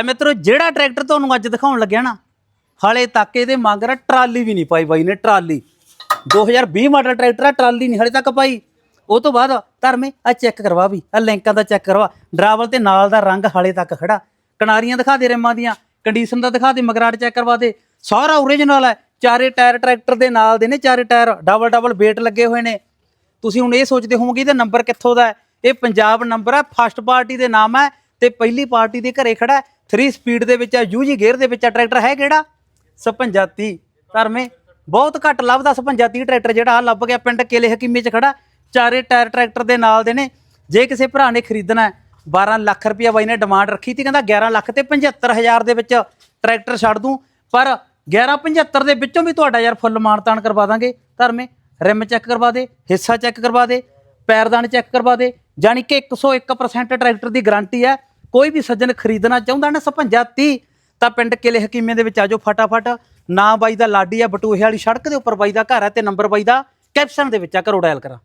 ਐ ਮਿੱਤਰੋ ਜਿਹੜਾ ਟਰੈਕਟਰ ਤੁਹਾਨੂੰ ਅੱਜ ਦਿਖਾਉਣ ਲੱਗਿਆ ਨਾ, ਹਾਲੇ ਤੱਕ ਇਹਦੇ ਮਗਰ ਟਰਾਲੀ ਵੀ ਨਹੀਂ ਪਾਈ ਬਾਈ ਨੇ, ਟਰਾਲੀ। 2020 ਮਾਡਲ ਟਰੈਕਟਰ ਆ, ਟਰਾਲੀ ਨਹੀਂ ਹਾਲੇ ਤੱਕ ਪਾਈ। ਉਹ ਤੋਂ ਬਾਅਦ ਧਰਮੇ ਆ ਚੈੱਕ ਕਰਵਾ ਵੀ ਆ ਲਿੰਕਾਂ ਦਾ ਚੈੱਕ ਕਰਵਾ। ਡਰਾਵਲ ਤੇ ਨਾਲ ਦਾ ਰੰਗ ਹਾਲੇ ਤੱਕ ਖੜਾ। ਕਨਾਰੀਆਂ ਦਿਖਾ ਦੇ ਰਿਮਾਂ ਦੀਆਂ ਕੰਡੀਸ਼ਨ ਦਾ ਦਿਖਾ ਦੇ ਮਗਰਾਟ ਚੈੱਕ ਕਰਵਾ ਦੇ। ਸਾਰਾ ਓਰੀਜਨਲ ਹੈ, ਚਾਰੇ ਟਾਇਰ ਟਰੈਕਟਰ ਦੇ ਨਾਲ ਦੇ ਨੇ, ਚਾਰੇ ਟਾਇਰ ਡਬਲ ਡਬਲ ਵੇਟ ਲੱਗੇ ਹੋਏ ਨੇ। ਤੁਸੀਂ ਹੁਣ ਇਹ ਸੋਚਦੇ ਹੋਵੋਗੇ ਇਹਦਾ ਨੰਬਰ ਕਿੱਥੋਂ ਦਾ ਹੈ? ਇਹ ਪੰਜਾਬ ਨੰਬਰ ਹੈ ਫਸਟ ਪਾਰਟੀ ਦੇ ਨਾਮ ਹੈ ਤੇ ਪਹਿਲੀ ਪਾਰਟੀ ਦੇ ਘਰੇ ਖੜਾ 3 ਸਪੀਡ ਦੇ ਵਿੱਚ ਹੈ ਯੂਜੀ ਗੇਅਰ ਦੇ ਵਿੱਚ ਆ, ਟਰੈਕਟਰ ਹੈ ਕਿਹੜਾ? ਸਪੰਜਾਤੀ ਧਰਮੇ, ਬਹੁਤ ਘੱਟ ਲੱਭਦਾ ਸਪੰਜਾਤੀ ਟਰੈਕਟਰ ਜਿਹੜਾ ਆ ਲੱਭ ਗਿਆ ਪਿੰਡ ਕੇਲੇ ਹਕੀਮੇ 'ਚ ਖੜਾ ਚਾਰੇ ਟਾਇਰ ਟਰੈਕਟਰ ਦੇ ਨਾਲ ਦੇ ਨੇ। ਜੇ ਕਿਸੇ ਭਰਾ ਨੇ ਖਰੀਦਣਾ ਹੈ 12 ਲੱਖ ਰੁਪਇਆ ਬਾਈ ਨੇ ਡਿਮਾਂਡ ਰੱਖੀ ਤੀ ਕਹਿੰਦਾ 11 ਲੱਖ ਤੇ 75000 ਦੇ ਵਿੱਚ ਟਰੈਕਟਰ ਛੱਡ ਦੂੰ। ਪਰ 1175 ਦੇ ਵਿੱਚੋਂ ਵੀ ਤੁਹਾਡਾ ਯਾਰ ਫੁੱਲ ਮਾਨਤਾਨ ਕਰਵਾ ਦਾਂਗੇ। ਧਰਮੇ, ਰਿਮ ਚੈੱਕ ਕਰਵਾ ਦੇ, ਹਿੱਸਾ ਚੈੱਕ ਕਰਵਾ ਦੇ, ਪੈਰਦਾਨ ਚੈੱਕ ਕਰਵਾ ਦੇ। ਜਾਨੀ ਕਿ 101% ਟਰੈਕਟਰ ਦੀ ਗਾਰੰਟੀ ਹੈ। ਕੋਈ ਵੀ ਸੱਜਣ ਖਰੀਦਣਾ ਚਾਹੁੰਦਾ ਨਾ 57 ਤਾਂ ਪਿੰਡ ਕਿਲੇ ਹਕੀਮੇ ਦੇ ਵਿੱਚ ਆਜੋ ਫਟਾਫਟ। ਨਾ ਬਾਈ ਦਾ ਲਾਡੀ ਆ, ਬਟੂਹੇ ਵਾਲੀ ਸੜਕ ਦੇ ਉੱਪਰ ਬਾਈ ਦਾ ਘਰ ਹੈ ਤੇ ਨੰਬਰ ਬਾਈ ਦਾ ਕੈਪਸ਼ਨ ਦੇ ਵਿੱਚ ਆ ਕਰੋ ਡਾਇਲ ਕਰਾਂ।